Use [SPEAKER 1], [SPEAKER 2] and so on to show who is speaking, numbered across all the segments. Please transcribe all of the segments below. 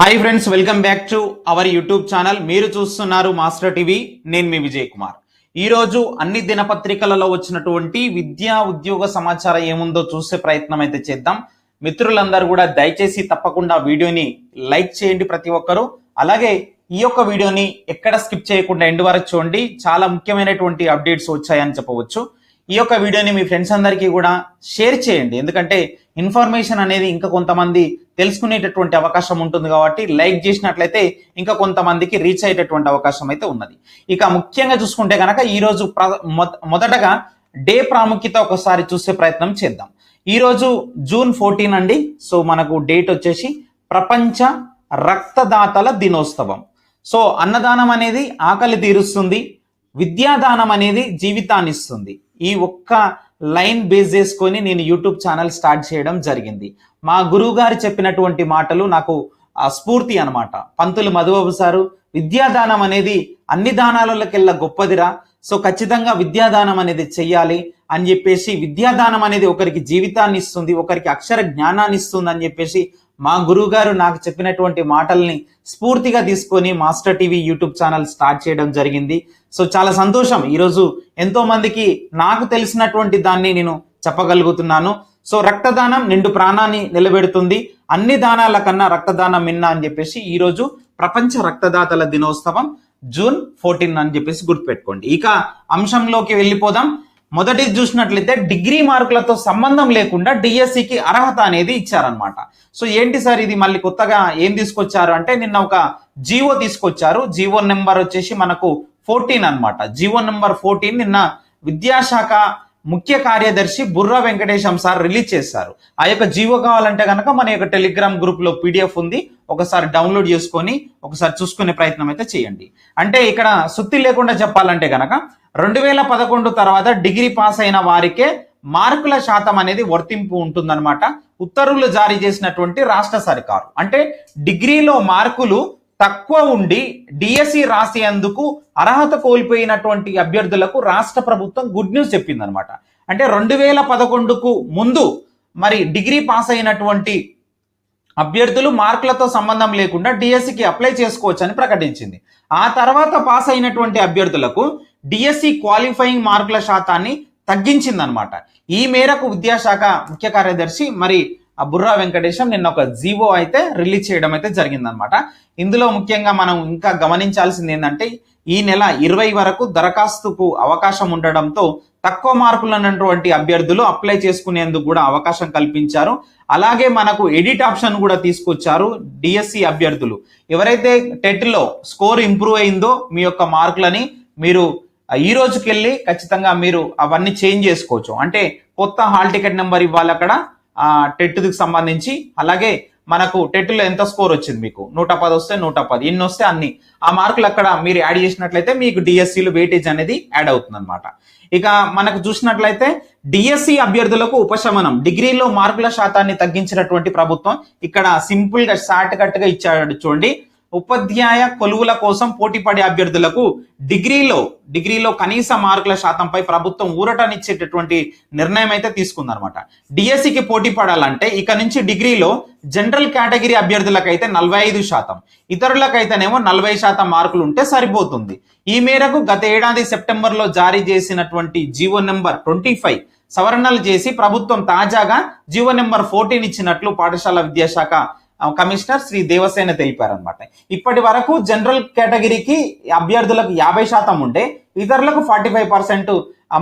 [SPEAKER 1] Hi friends welcome back to our YouTube channel మీరు చూస్తున్నారు master TV నేను మీ విజయ్ కుమార్. ఈరోజు అన్ని దినపత్రికలలో వచ్చినటువంటి విద్యా ఉద్యోగ సమాచారం ఏముందో చూసే ప్రయత్నం అయితే చేద్దాం. మిత్రులందరూ కూడా దయచేసి తప్పకుండా వీడియోని లైక్ చేయండి ప్రతి ఒక్కరూ. అలాగే ఈ యొక్క వీడియోని ఎక్కడ స్కిప్ చేయకుండా ఎండ్ వరకు చూడండి. చాలా ముఖ్యమైనటువంటి అప్డేట్స్ వచ్చాయని చెప్పవచ్చు. ఈ యొక్క వీడియోని మీ ఫ్రెండ్స్ అందరికీ కూడా షేర్ చేయండి. ఎందుకంటే ఇన్ఫర్మేషన్ అనేది ఇంకా కొంతమంది తెలుసుకునేటటువంటి అవకాశం ఉంటుంది కాబట్టి లైక్ చేసినట్లయితే ఇంకా కొంతమందికి రీచ్ అయ్యేటటువంటి అవకాశం అయితే ఉన్నది. ఇక ముఖ్యంగా చూసుకుంటే కనుక ఈరోజు ప్ర- మొదటగా డే ప్రాముఖ్యత ఒకసారి చూసే ప్రయత్నం చేద్దాం. ఈరోజు జూన్ ఫోర్టీన్ అండి. సో మనకు డేట్ వచ్చేసి ప్రపంచ రక్తదాతల దినోత్సవం. సో అన్నదానం అనేది ఆకలి తీరుస్తుంది. విద్యాదానం అనేది జీవితాన్ని ఇస్తుంది. ఈ ఒక్క లైన్ బేస్ చేసుకొని నేను యూట్యూబ్ ఛానల్ స్టార్ట్ చేయడం జరిగింది. మా గురువు గారు చెప్పినటువంటి మాటలు నాకు స్ఫూర్తి అనమాట పంతులు మధుబాబు సారు విద్యాదానం అనేది అన్ని దానాలకెల్లా గొప్పదిరా. సో ఖచ్చితంగా విద్యాదానం అనేది చెయ్యాలి అని చెప్పేసి విద్యాదానం అనేది ఒకరికి జీవితాన్ని ఇస్తుంది ఒకరికి అక్షర జ్ఞానాన్ని ఇస్తుంది అని చెప్పేసి మా గురువుగారు నాకు చెప్పినటువంటి మాటల్ని స్ఫూర్తిగా తీసుకొని master TV YouTube channel start చేయడం జరిగింది. సో చాలా సంతోషం. ఈరోజు ఎంతో మందికి నాకు తెలిసినటువంటి దాన్ని నేను చెప్పగలుగుతున్నాను. సో రక్తదానం నిండు ప్రాణాన్ని నిలబెడుతుంది. అన్ని దానాల కన్నా రక్తదానం మిన్న అని చెప్పేసి ఈరోజు ప్రపంచ రక్తదాతల దినోత్సవం జూన్ ఫోర్టీన్ అని చెప్పేసి గుర్తుపెట్టుకోండి. ఇక అంశంలోకి వెళ్ళిపోదాం. మొదటి చూసినట్లయితే డిగ్రీ మార్కులతో సంబంధం లేకుండా డిఎస్సికి అర్హత అనేది ఇచ్చారనమాట సో ఏంటి సార్ ఇది? మళ్ళీ కొత్తగా ఏం తీసుకొచ్చారు? అంటే నిన్న ఒక జీవో తీసుకొచ్చారు. జీవో నెంబర్ వచ్చేసి మనకు ఫోర్టీన్ అన్నమాట. జీవో నెంబర్ ఫోర్టీన్ నిన్న విద్యాశాఖ ముఖ్య కార్యదర్శి బుర్రా వెంకటేశం సార్ రిలీజ్ చేశారు. ఆ యొక్క జీవో కావాలంటే కనుక మన యొక్క టెలిగ్రామ్ గ్రూప్లో పీడిఎఫ్ ఉంది. ఒకసారి డౌన్లోడ్ చేసుకొని ఒకసారి చూసుకునే ప్రయత్నం అయితే చేయండి. అంటే ఇక్కడ సుత్తి లేకుండా చెప్పాలంటే కనుక రెండు వేల పదకొండు తర్వాత డిగ్రీ పాస్ అయిన వారికే మార్కుల శాతం అనేది వర్తింపు ఉంటుందన్నమాట. ఉత్తర్వులు జారీ చేసినటువంటి రాష్ట్ర సర్కారు. అంటే డిగ్రీలో మార్కులు తక్కువ ఉండి డిఎస్సి రాసేందుకు అర్హత కోల్పోయినటువంటి అభ్యర్థులకు రాష్ట్ర ప్రభుత్వం గుడ్ న్యూస్ చెప్పిందనమాట. అంటే రెండు వేల పదకొండుకు ముందు మరి డిగ్రీ పాస్ అయినటువంటి అభ్యర్థులు మార్కులతో సంబంధం లేకుండా డిఎస్సికి అప్లై చేసుకోవచ్చు అని ప్రకటించింది. ఆ తర్వాత పాస్ అయినటువంటి అభ్యర్థులకు డిఎస్సి క్వాలిఫైయింగ్ మార్కుల శాతాన్ని తగ్గించిందనమాట. ఈ మేరకు విద్యాశాఖ ముఖ్య కార్యదర్శి మరి ఆ బుర్రా వెంకటేశం నిన్న ఒక జీవో అయితే రిలీజ్ చేయడం అయితే జరిగిందనమాట ఇందులో ముఖ్యంగా మనం ఇంకా గమనించాల్సింది ఏంటంటే ఈ నెల ఇరవై వరకు దరఖాస్తుకు అవకాశం ఉండడంతో తక్కువ మార్కులు అన్నటువంటి అభ్యర్థులు అప్లై చేసుకునేందుకు కూడా అవకాశం కల్పించారు. అలాగే మనకు ఎడిట్ ఆప్షన్ కూడా తీసుకొచ్చారు డిఎస్సి అభ్యర్థులు. ఎవరైతే టెట్లో స్కోర్ ఇంప్రూవ్ అయిందో మీ యొక్క మార్కులని మీరు ఈ రోజుకి వెళ్ళి ఖచ్చితంగా మీరు అవన్నీ చేంజ్ చేసుకోవచ్చు. అంటే కొత్త హాల్ టికెట్ నెంబర్ ఇవ్వాలి అక్కడ టెట్కి సంబంధించి. అలాగే మనకు టెట్లో ఎంత స్కోర్ వచ్చింది మీకు? నూట పది వస్తే నూట పది ఎన్ని వస్తే అన్ని. ఆ మార్కులు అక్కడ మీరు యాడ్ చేసినట్లయితే మీకు డిఎస్సిలు వెయిటేజ్ అనేది యాడ్ అవుతుంది అనమాట ఇక మనకు చూసినట్లయితే డిఎస్సి అభ్యర్థులకు ఉపశమనం. డిగ్రీలో మార్కుల శాతాన్ని తగ్గించినటువంటి ప్రభుత్వం ఇక్కడ సింపుల్గా షార్ట్ కట్గా ఇచ్చాడు చూడండి. ఉపాధ్యాయ కొలువుల కోసం పోటీపడే అభ్యర్థులకు డిగ్రీలో డిగ్రీలో కనీస మార్కుల శాతంపై ప్రభుత్వం ఊరటనిచ్చేటటువంటి నిర్ణయం అయితే తీసుకుందనమాట డిఎస్సికి పోటీ పడాలంటే ఇక నుంచి డిగ్రీలో జనరల్ కేటగిరీ అభ్యర్థులకైతే నలభై ఐదు శాతం. ఇతరులకైతేనేమో నలభై శాతం మార్కులు ఉంటే సరిపోతుంది. ఈ మేరకు గత ఏడాది సెప్టెంబర్లో జారీ చేసినటువంటి జీవో నెంబర్ ట్వంటీ ఫైవ్ సవరణలు చేసి ప్రభుత్వం తాజాగా జీవో నెంబర్ ఫోర్టీన్ ఇచ్చినట్లు పాఠశాల విద్యాశాఖ కమిషనర్ శ్రీ దేవసేన తెలిపారనమాట ఇప్పటి వరకు జనరల్ కేటగిరీకి అభ్యర్థులకు యాభై శాతం ఉండే ఇతరులకు ఫార్టీ ఫైవ్ పర్సెంట్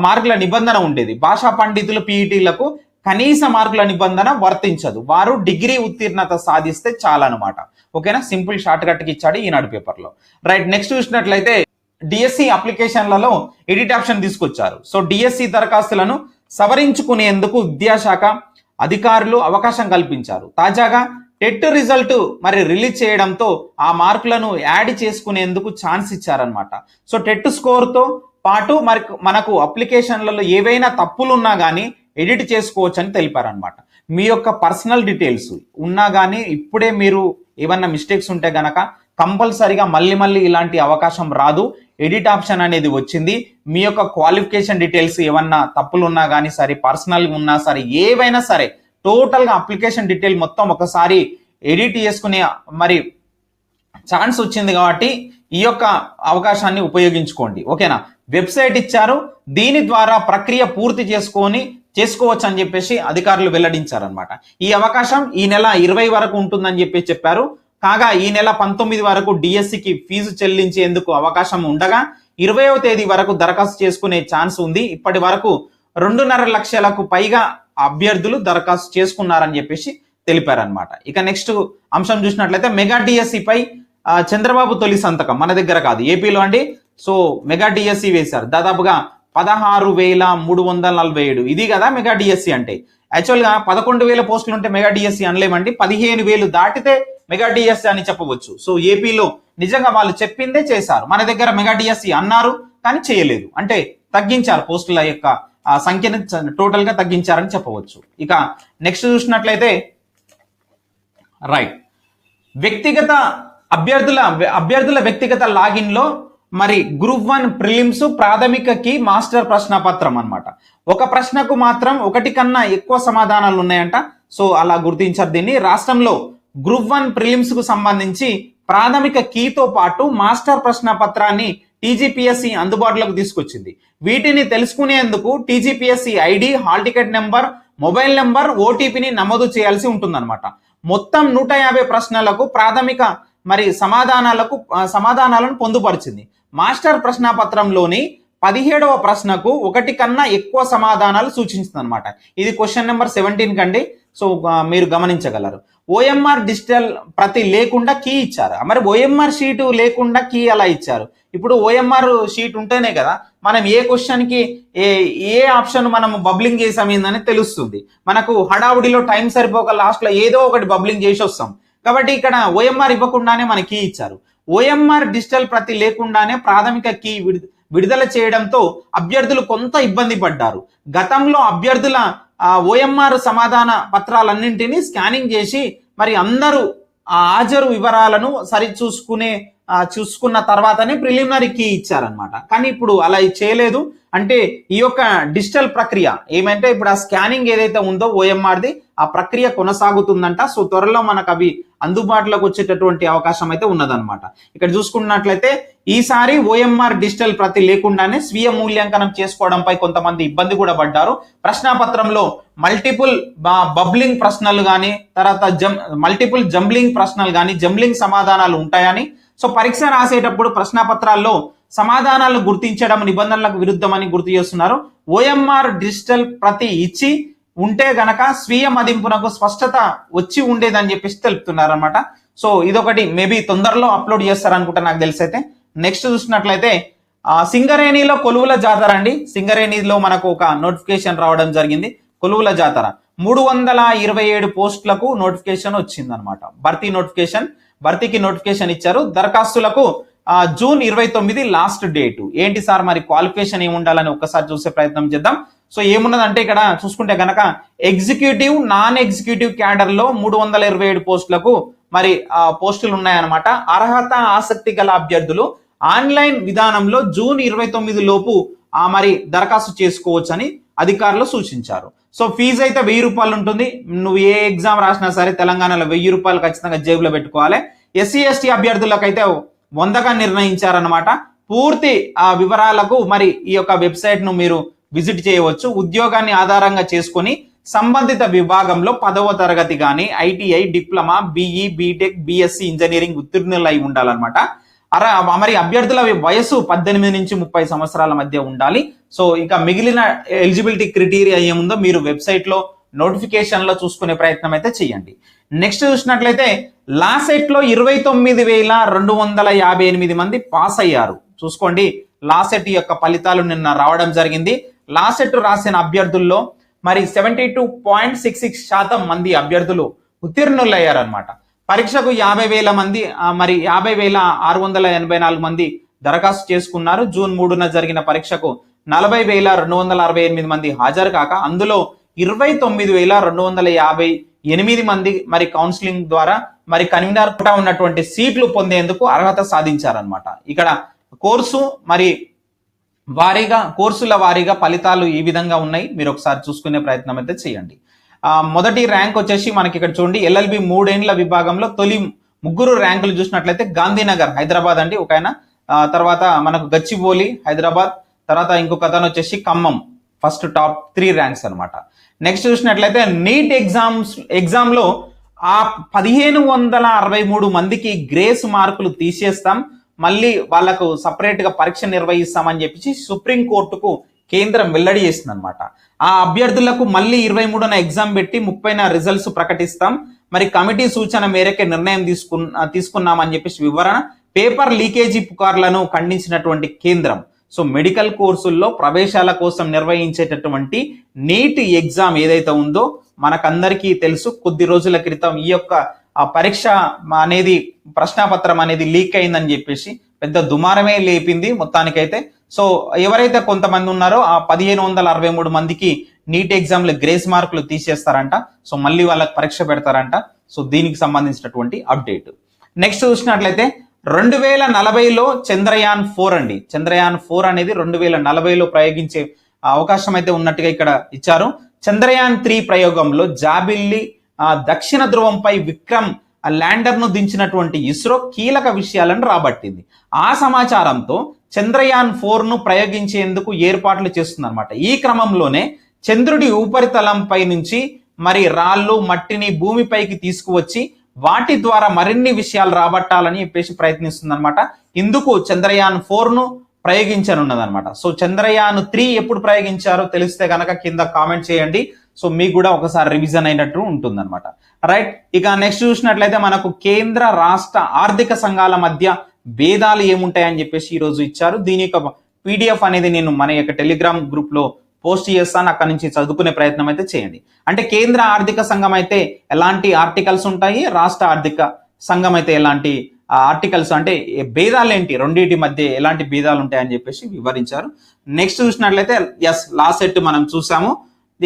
[SPEAKER 1] మార్కుల నిబంధన ఉండేది. భాషా పండితులు పీఈటీలకు కనీస మార్కుల నిబంధన వర్తించదు. వారు డిగ్రీ ఉత్తీర్ణత సాధిస్తే చాలన్నమాట. ఓకేనా? సింపుల్ షార్ట్ కట్ ఇచ్చాడు ఈనాడు పేపర్లో. రైట్ నెక్స్ట్ చూసినట్లయితే డిఎస్సి అప్లికేషన్లలో ఎడిట్ ఆప్షన్ తీసుకొచ్చారు. సో డిఎస్సి దరఖాస్తులను సవరించుకునేందుకు విద్యాశాఖ అధికారులు అవకాశం కల్పించారు. తాజాగా టెట్ రిజల్ట్ మరి రిలీజ్ చేయడంతో ఆ మార్కులను యాడ్ చేసుకునేందుకు ఛాన్స్ ఇచ్చారనమాట సో టెట్ స్కోర్తో పాటు మరి మనకు అప్లికేషన్లలో ఏవైనా తప్పులు ఉన్నా కానీ ఎడిట్ చేసుకోవచ్చు అని తెలిపారనమాట మీ యొక్క పర్సనల్ డీటెయిల్స్ ఉన్నా కానీ ఇప్పుడే మీరు ఏమన్నా మిస్టేక్స్ ఉంటే గనక కంపల్సరిగా మళ్ళీ మళ్ళీ ఇలాంటి అవకాశం రాదు. ఎడిట్ ఆప్షన్ అనేది వచ్చింది. మీ యొక్క క్వాలిఫికేషన్ డీటెయిల్స్ ఏమన్నా తప్పులు ఉన్నా కానీ సరే పర్సనల్ ఉన్నా సరే ఏవైనా సరే టోటల్గా అప్లికేషన్ డీటెయిల్ మొత్తం ఒకసారి ఎడిట్ చేసుకునే మరి ఛాన్స్ వచ్చింది కాబట్టి ఈ యొక్క అవకాశాన్ని ఉపయోగించుకోండి. ఓకేనా? వెబ్సైట్ ఇచ్చారు. దీని ద్వారా ప్రక్రియ పూర్తి చేసుకొని చేసుకోవచ్చు అని చెప్పేసి అధికారులు వెల్లడించారనమాట ఈ అవకాశం ఈ నెల ఇరవై వరకు ఉంటుందని చెప్పి చెప్పారు. కాగా ఈ నెల పంతొమ్మిది వరకు డిఎస్సికి ఫీజు చెల్లించేందుకు అవకాశం ఉండగా ఇరవయో తేదీ వరకు దరఖాస్తు చేసుకునే ఛాన్స్ ఉంది. ఇప్పటి వరకు రెండున్నర లక్షలకు పైగా అభ్యర్థులు దరఖాస్తు చేసుకున్నారని చెప్పేసి తెలిపారనమాట ఇక నెక్స్ట్ అంశం చూసినట్లయితే మెగా డిఎస్సిపై చంద్రబాబు తొలి సంతకం మన దగ్గర కాదు. ఏపీలో అండి. సో మెగా డిఎస్సి వేశారు. దాదాపుగా పదహారు వేల మూడు వందల నలభై ఏడు. ఇది కదా మెగా డిఎస్సి అంటే. యాక్చువల్గా పదకొండు వేల పోస్టులు ఉంటే మెగా డిఎస్సి అనలేమండి. పదిహేను వేలు దాటితే మెగా డిఎస్సి అని చెప్పవచ్చు. సో ఏపీలో నిజంగా వాళ్ళు చెప్పిందే చేశారు. మన దగ్గర మెగా డిఎస్సి అన్నారు కానీ చేయలేదు. అంటే తగ్గించారు పోస్టుల యొక్క ఆ సంఖ్యను టోటల్గా తగ్గించారని చెప్పవచ్చు. ఇక నెక్స్ట్ చూసినట్లయితే రైట్ వ్యక్తిగత అభ్యర్థుల అభ్యర్థుల వ్యక్తిగత లాగిన్లో మరి గ్రూప్ వన్ ప్రిలిమ్స్ ప్రాథమిక కి మాస్టర్ ప్రశ్న పత్రం అనమాట ఒక ప్రశ్నకు మాత్రం ఒకటి కన్నా ఎక్కువ సమాధానాలు ఉన్నాయంట. సో అలా గుర్తించారు దీన్ని. రాష్ట్రంలో గ్రూప్ వన్ ప్రిలిమ్స్కు సంబంధించి ప్రాథమిక కీతో పాటు మాస్టర్ ప్రశ్న పత్రాన్ని టీజీపీఎస్సి అందుబాటులోకి తీసుకొచ్చింది. వీటిని తెలుసుకునేందుకు TGPSC ID hall ticket number mobile number ఓటీపీని నమోదు చేయాల్సి ఉంటుందన్నమాట. మొత్తం నూట యాభై ప్రశ్నలకు ప్రాథమిక మరి సమాధానాలకు సమాధానాలను పొందుపరిచింది. మాస్టర్ ప్రశ్నపత్రంలోని పదిహేడవ ప్రశ్నకు ఒకటి కన్నా ఎక్కువ సమాధానాలు సూచించింది అనమాట ఇది క్వశ్చన్ నెంబర్ సెవెంటీన్ కండి. సో మీరు గమనించగలరు. ఓఎంఆర్ డిజిటల్ ప్రతి లేకుండా కీ ఇచ్చారు. మరి ఓఎంఆర్ షీటు లేకుండా కీ అలా ఇచ్చారు. ఇప్పుడు ఓఎంఆర్ షీట్ ఉంటేనే కదా మనం ఏ క్వశ్చన్కి ఏ ఏ ఆప్షన్ మనం బబ్లింగ్ చేసామేందని తెలుస్తుంది. మనకు హడావుడిలో టైం సరిపోక లాస్ట్లో ఏదో ఒకటి బబ్లింగ్ చేసి వస్తాం. కాబట్టి ఇక్కడ ఓఎంఆర్ ఇవ్వకుండానే మన కీ ఇచ్చారు. ఓఎంఆర్ డిజిటల్ ప్రతి లేకుండానే ప్రాథమిక కీ విడుదల చేయడంతో అభ్యర్థులు కొంత ఇబ్బంది పడ్డారు. గతంలో అభ్యర్థుల ఓఎంఆర్ సమాధాన పత్రాలన్నింటినీ స్కానింగ్ చేసి మరి అందరూ ఆ హాజరు వివరాలను సరిచూసుకునే చూసుకున్న తర్వాతనే ప్రిలిమినరీ కీ ఇచ్చారనమాట కానీ ఇప్పుడు అలా చేయలేదు. అంటే ఈ యొక్క డిజిటల్ ప్రక్రియ ఏమంటే ఇప్పుడు ఆ స్కానింగ్ ఏదైతే ఉందో ఓఎంఆర్ది ఆ ప్రక్రియ కొనసాగుతుందంట. సో త్వరలో మనకు అవి అందుబాటులోకి వచ్చేటటువంటి అవకాశం అయితే ఉన్నదనమాట ఇక్కడ చూసుకున్నట్లయితే ఈసారి ఓఎంఆర్ డిజిటల్ ప్రతి లేకుండానే స్వీయ మూల్యాంకనం చేసుకోవడంపై కొంతమంది ఇబ్బంది కూడా పడ్డారు. ప్రశ్నాపత్రంలో మల్టిపుల్ బబ్లింగ్ ప్రశ్నలు కానీ తర్వాత జం మల్టిపుల్ జంబ్లింగ్ ప్రశ్నలు కానీ జంబ్లింగ్ సమాధానాలు ఉంటాయని సో పరీక్ష రాసేటప్పుడు ప్రశ్నపత్రాల్లో సమాధానాలను గుర్తించడం నిబంధనలకు విరుద్ధమని గుర్తు చేస్తున్నారు. ఓఎంఆర్ డిజిటల్ ప్రతి ఇచ్చి ఉంటే గనక స్వీయ మదింపునకు స్పష్టత వచ్చి ఉండేదని చెప్పేసి తెలుపుతున్నారు అనమాట సో ఇదొకటి మేబీ తొందరలో అప్లోడ్ చేస్తారనుకుంటా నాకు తెలిసి అయితే నెక్స్ట్ చూసినట్లయితే సింగరేణిలో కొలువుల జాతర అండి. సింగరేణిలో మనకు ఒక నోటిఫికేషన్ రావడం జరిగింది. కొలువుల జాతర. మూడు వందల ఇరవై ఏడు పోస్టులకు నోటిఫికేషన్ వచ్చింది అనమాట భర్తీ నోటిఫికేషన్. భర్తీకి నోటిఫికేషన్ ఇచ్చారు. దరఖాస్తులకు జూన్ ఇరవై తొమ్మిది లాస్ట్ డేట్ ఏంటి సార్ మరి క్వాలిఫికేషన్ ఏమి ఉండాలని ఒక్కసారి చూసే ప్రయత్నం చేద్దాం. సో ఏమున్నదంటే ఇక్కడ చూసుకుంటే కనుక ఎగ్జిక్యూటివ్ నాన్ ఎగ్జిక్యూటివ్ క్యాడర్లో మూడు వందల ఇరవై ఏడు పోస్టులకు మరి పోస్టులు ఉన్నాయన్నమాట. అర్హత ఆసక్తి గల అభ్యర్థులు ఆన్లైన్ విధానంలో జూన్ ఇరవై తొమ్మిది లోపు ఆ మరి దరఖాస్తు చేసుకోవచ్చని అధికారులు సూచించారు. సో ఫీజు అయితే వెయ్యి రూపాయలు ఉంటుంది. నువ్వు ఏ ఎగ్జామ్ రాసినా సరే తెలంగాణలో వెయ్యి రూపాయలు ఖచ్చితంగా జేబులో పెట్టుకోవాలి. ఎస్సీ ఎస్టీ అభ్యర్థులకైతే వందగా నిర్ణయించారనమాట పూర్తి ఆ వివరాలకు మరి ఈ యొక్క వెబ్సైట్ను మీరు విజిట్ చేయవచ్చు. ఉద్యోగాన్ని ఆధారంగా చేసుకొని సంబంధిత విభాగంలో పదవ తరగతి కానీ ITI diploma BE BTech BSc engineering ఉత్తీర్ణులు అయి ఉండాలన్నమాట. అర మరి అభ్యర్థుల వయసు పద్దెనిమిది నుంచి ముప్పై సంవత్సరాల మధ్య ఉండాలి. సో ఇక మిగిలిన ఎలిజిబిలిటీ క్రిటీరియా ఏముందో మీరు వెబ్సైట్లో నోటిఫికేషన్లో చూసుకునే ప్రయత్నం అయితే చేయండి. నెక్స్ట్ చూసినట్లయితే లాసెట్లో ఇరవై తొమ్మిది వేల రెండు వందల యాభై ఎనిమిది మంది పాస్ అయ్యారు. చూసుకోండి లాసెట్ యొక్క ఫలితాలు నిన్న రావడం జరిగింది. లాసెట్ రాసిన అభ్యర్థుల్లో మరి seventy two point six six శాతం మంది అభ్యర్థులు ఉత్తీర్ణులయ్యారనమాట పరీక్షకు యాభై వేల మంది మరి యాభై వేల ఆరు వందల ఎనభై నాలుగు మంది దరఖాస్తు చేసుకున్నారు. జూన్ మూడున జరిగిన పరీక్షకు నలభై వేల రెండు వందల అరవై ఎనిమిది మంది హాజరు కాక అందులో ఇరవై తొమ్మిది వేల రెండు వందల యాభై ఎనిమిది మంది మరి కౌన్సిలింగ్ ద్వారా మరి కన్వీనర్ ఉన్నటువంటి సీట్లు పొందేందుకు అర్హత సాధించారనమాట ఇక్కడ కోర్సు మరి వారీగా కోర్సుల వారీగా ఫలితాలు ఈ విధంగా ఉన్నాయి. మీరు ఒకసారి చూసుకునే ప్రయత్నం అయితే చేయండి. మొదటి ర్యాంక్ వచ్చేసి మనకి ఇక్కడ చూడండి ఎల్ఎల్బి మూడేండ్ల విభాగంలో తొలి ముగ్గురు ర్యాంకులు చూసినట్లయితే గాంధీనగర్ హైదరాబాద్ అండి ఒక ఆయన. తర్వాత మనకు గచ్చిబౌలి హైదరాబాద్ తర్వాత ఇంకొక అతను వచ్చేసి Khammam first top three ranks అన్నమాట. నెక్స్ట్ చూసినట్లయితే నీట్ ఎగ్జామ్స్ ఎగ్జామ్లో ఆ పదిహేను వందల అరవై మూడు మందికి గ్రేస్ మార్కులు తీసేస్తాం. మళ్ళీ వాళ్ళకు సపరేట్గా పరీక్ష నిర్వహిస్తామని చెప్పేసి సుప్రీంకోర్టుకు కేంద్రం వెల్లడి చేసింది అనమాట ఆ అభ్యర్థులకు మళ్ళీ ఇరవై మూడున ఎగ్జామ్ పెట్టి ముప్పైన రిజల్ట్స్ ప్రకటిస్తాం. మరి కమిటీ సూచన మేరకే నిర్ణయం తీసుకున్న తీసుకున్నామని చెప్పేసి వివరణ పేపర్ లీకేజీ పుకార్లను ఖండించినటువంటి కేంద్రం. సో మెడికల్ కోర్సుల్లో ప్రవేశాల కోసం నిర్వహించేటటువంటి నీట్ ఎగ్జామ్ ఏదైతే ఉందో మనకందరికీ తెలుసు. కొద్ది రోజుల క్రితం ఈ యొక్క ఆ పరీక్ష అనేది ప్రశ్నాపత్రం అనేది లీక్ అయిందని చెప్పేసి పెద్ద దుమారమే లేపింది మొత్తానికైతే. సో ఎవరైతే కొంతమంది ఉన్నారో ఆ పదిహేను వందల అరవై మూడు మందికి నీట్ ఎగ్జామ్లు గ్రేస్ మార్కులు తీసేస్తారంట. సో మళ్ళీ వాళ్ళకి పరీక్ష పెడతారంట. సో దీనికి సంబంధించినటువంటి అప్డేట్. నెక్స్ట్ చూసినట్లయితే రెండు వేల నలభైలో చంద్రయాన్ ఫోర్ అండి. చంద్రయాన్ ఫోర్ అనేది రెండు వేల నలభైలో ప్రయోగించే అవకాశం అయితే ఉన్నట్టుగా ఇక్కడ ఇచ్చారు. చంద్రయాన్ త్రీ ప్రయోగంలో జాబిల్లి ఆ, దక్షిణ ధ్రువంపై విక్రమ్ ఆ ల్యాండర్ను దించినటువంటి ఇస్రో కీలక విషయాలను రాబట్టింది. ఆ సమాచారంతో చంద్రయాన్ ఫోర్ను ప్రయోగించేందుకు ఏర్పాట్లు చేస్తుందన్నమాట. ఈ క్రమంలోనే చంద్రుడి ఉపరితలంపై నుంచి మరి రాళ్ళు మట్టిని భూమిపైకి తీసుకువచ్చి వాటి ద్వారా మరిన్ని విషయాలు రాబట్టాలని చెప్పేసి ప్రయత్నిస్తుందన్నమాట. ఇందుకు చంద్రయాన్ ఫోర్ను ప్రయోగించనున్నదన్నమాట. సో చంద్రయాన్ త్రీ ఎప్పుడు ప్రయోగించారో తెలిస్తే కనుక కింద కామెంట్ చేయండి. సో మీకు కూడా ఒకసారి రివిజన్ అయినట్టు ఉంటుందన్నమాట. రైట్ ఇక నెక్స్ట్ చూసినట్లయితే మనకు కేంద్ర రాష్ట్ర ఆర్థిక సంఘాల మధ్య భేదాలు ఏముంటాయని చెప్పేసి ఈరోజు ఇచ్చారు. దీని యొక్క పీడిఎఫ్ అనేది నేను మన యొక్క టెలిగ్రామ్ గ్రూప్లో పోస్ట్ చేస్తాను. అక్కడ నుంచి చదువుకునే ప్రయత్నం అయితే చేయండి. అంటే కేంద్ర ఆర్థిక సంఘం అయితే ఎలాంటి ఆర్టికల్స్ ఉంటాయి? రాష్ట్ర ఆర్థిక సంఘం అయితే ఎలాంటి ఆర్టికల్స్ అంటే భేదాలు ఏంటి? రెండింటి మధ్య ఎలాంటి భేదాలు ఉంటాయని చెప్పేసి వివరించారు. నెక్స్ట్ చూసినట్లయితే ఎస్ లాస్ట్ సెట్ మనం చూసాము.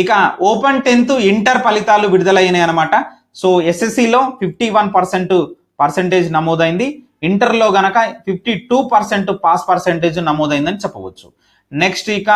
[SPEAKER 1] ఇక ఓపెన్ టెన్త్ ఇంటర్ ఫలితాలు విడుదలైనాయి అనమాట సో ఎస్ఎస్సిలో ఫిఫ్టీ వన్ పర్సెంట్ పర్సెంటేజ్ నమోదైంది. ఇంటర్లో గనక fifty two percent pass percentage నమోదైందని చెప్పవచ్చు. నెక్స్ట్ ఇక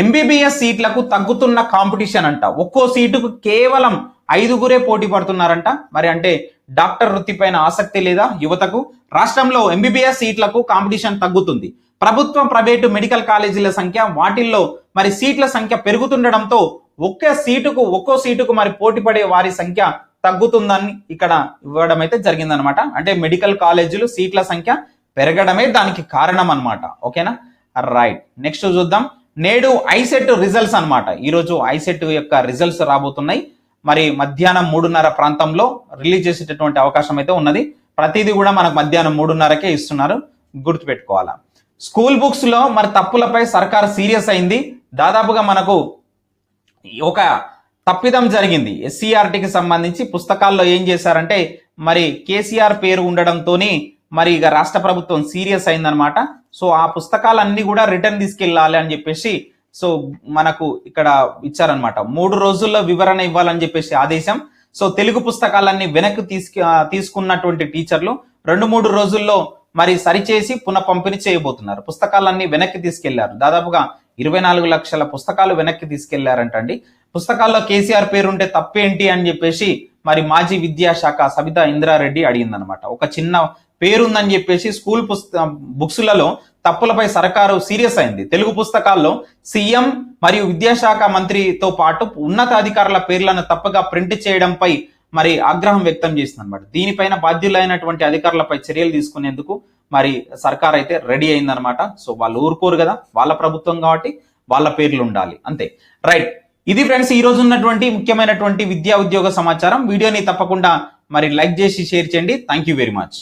[SPEAKER 1] ఎంబీబీఎస్ సీట్లకు తగ్గుతున్న కాంపిటీషన్ అంట. ఒక్కో సీటుకు కేవలం ఐదుగురే పోటీ పడుతున్నారంట. మరి అంటే డాక్టర్ వృత్తి పైన ఆసక్తి లేదా యువతకు? రాష్ట్రంలో ఎంబీబీఎస్ సీట్లకు కాంపిటీషన్ తగ్గుతుంది. ప్రభుత్వం ప్రైవేటు మెడికల్ కాలేజీల సంఖ్య వాటిల్లో మరి సీట్ల సంఖ్య పెరుగుతుండడంతో ఒక్క సీటుకు ఒక్కో సీటుకు మరి పోటీ పడే వారి సంఖ్య తగ్గుతుందని ఇక్కడ ఇవ్వడం అయితే జరిగిందనమాట అంటే మెడికల్ కాలేజీలు సీట్ల సంఖ్య పెరగడమే దానికి కారణం అనమాట ఓకేనా? రైట్. నెక్స్ట్ చూద్దాం. నేడు ఐసెట్ రిజల్ట్స్ అనమాట ఈరోజు ఐసెట్ యొక్క రిజల్ట్స్ రాబోతున్నాయి. మరి మధ్యాహ్నం మూడున్నర ప్రాంతంలో రిలీజ్ చేసేటటువంటి అవకాశం అయితే ఉన్నది. ప్రతిదీ కూడా మనకు మధ్యాహ్నం మూడున్నరకే ఇస్తున్నారు. గుర్తుపెట్టుకోవాలా. స్కూల్ బుక్స్లో మరి తప్పులపై సర్కార్ సీరియస్ అయింది. దాదాపుగా మనకు ఒక తప్పిదం జరిగింది. ఎస్సీఆర్టీకి సంబంధించి పుస్తకాల్లో ఏం చేశారంటే మరి కేసీఆర్ పేరు ఉండడంతోనే మరి ఇక రాష్ట్ర ప్రభుత్వం సీరియస్ అయిందనమాట సో ఆ పుస్తకాలన్నీ కూడా రిటర్న్ తీసుకెళ్ళాలి అని చెప్పేసి సో మనకు ఇక్కడ ఇచ్చారనమాట మూడు రోజుల్లో వివరణ ఇవ్వాలని చెప్పేసి ఆదేశం. సో తెలుగు పుస్తకాలన్నీ వెనక్కి తీసుకు తీసుకున్నటువంటి టీచర్లు రెండు మూడు రోజుల్లో మరి సరిచేసి పునః పంపిణీ చేయబోతున్నారు. పుస్తకాలన్నీ వెనక్కి తీసుకెళ్ళారు. దాదాపుగా ఇరవై నాలుగు లక్షల పుస్తకాలు వెనక్కి తీసుకెళ్ళారంటండి. పుస్తకాల్లో కేసీఆర్ పేరుంటే తప్పేంటి అని చెప్పేసి మరి మాజీ విద్యాశాఖ సబితా ఇంద్రారెడ్డి అడిగిందనమాట. ఒక చిన్న పేరుందని చెప్పేసి స్కూల్ పుస్త బుక్స్లలో తప్పులపై సర్కారు సీరియస్ అయింది. తెలుగు పుస్తకాల్లో సీఎం మరియు విద్యాశాఖ మంత్రితో పాటు ఉన్నత అధికారుల పేర్లను తప్పగా ప్రింట్ చేయడంపై మరి ఆగ్రహం వ్యక్తం చేసింది అనమాట దీనిపైన బాధ్యులైనటువంటి అధికారులపై చర్యలు తీసుకునేందుకు మరి సర్కార్ అయితే రెడీ అయిందనమాట. సో వాళ్ళు ఊరుకోరు కదా వాళ్ళ ప్రభుత్వం కాబట్టి వాళ్ళ పేర్లు ఉండాలి అంతే. రైట్. ఇది ఫ్రెండ్స్ ఈ రోజు ఉన్నటువంటి ముఖ్యమైనటువంటి విద్యా ఉద్యోగ సమాచారం. వీడియోని తప్పకుండా మరి లైక్ చేసి షేర్ చేయండి. Thank you very much